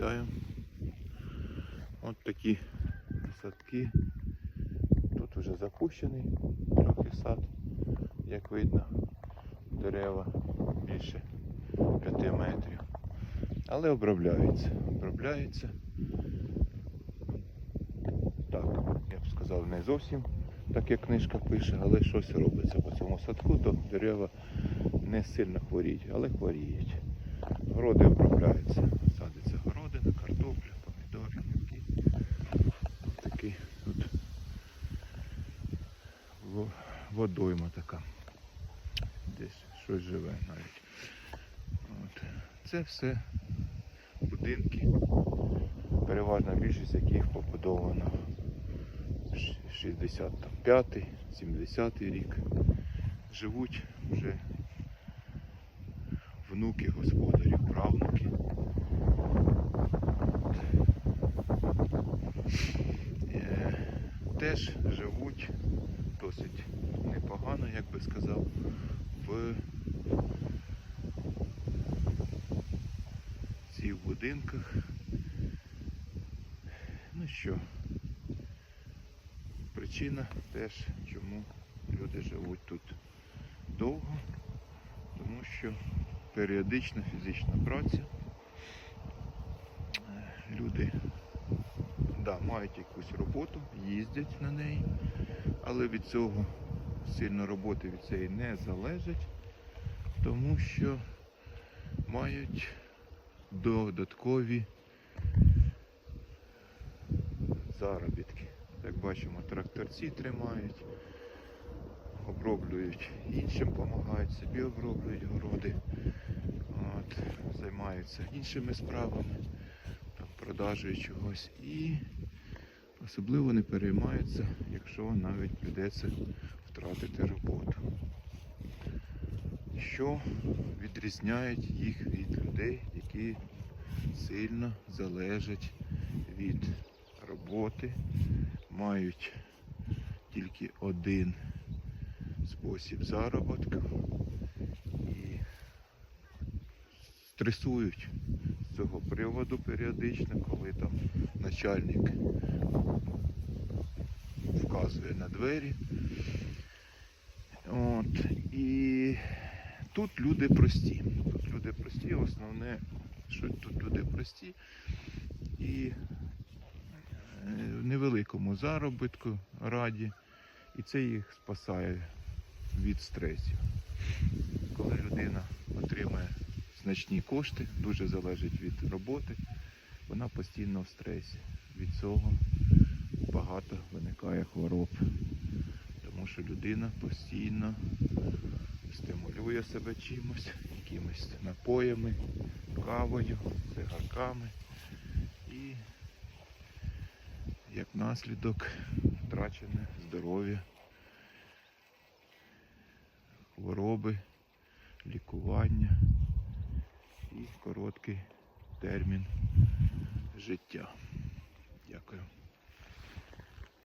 Вітаю. От такі садки. Тут вже запущений трохи сад, як видно, дерева більше 5 метрів. Але обробляється. Обробляється. Так, я б сказав, не зовсім так як книжка пише, але щось робиться по цьому садку, то дерева не сильно хворіють, але хворіють. Городи обробляються. Водойма така. Десь щось живе навіть. От. Це все будинки, переважна більшість яких побудовано 65-й, 70-й рік. Живуть вже внуки господарів, правнуки. Е, Теж живуть досить непогано, як би сказав, в цих будинках. Ну що, причина теж, чому люди живуть тут довго, тому що періодична фізична праця. Е, Люди да, мають якусь роботу, їздять на неї, але від цього сильно роботи від цієї не залежить, тому що мають додаткові заробітки. Як бачимо, тракторці тримають, оброблюють іншим, допомагають собі оброблюють городи, от, займаються іншими справами, там, продажею чогось і особливо не переймаються, якщо навіть прийдеться втратити роботу. Що відрізняють їх від людей, які сильно залежать від роботи, мають тільки один спосіб заробітку і стресують з цього приводу періодично, коли там начальник вказує на двері. От, і тут люди прості. Тут люди прості, основне, що тут люди прості і е, в невеликому заробітку раді, і це їх спасає від стресів. Коли людина отримує значні кошти, дуже залежить від роботи, вона постійно в стресі. Від цього багато виникає хвороб. Тому що людина постійно стимулює себе чимось, якимись напоями, кавою, цигарками. І як наслідок втрачене здоров'я, хвороби, лікування і короткий термін життя. Дякую.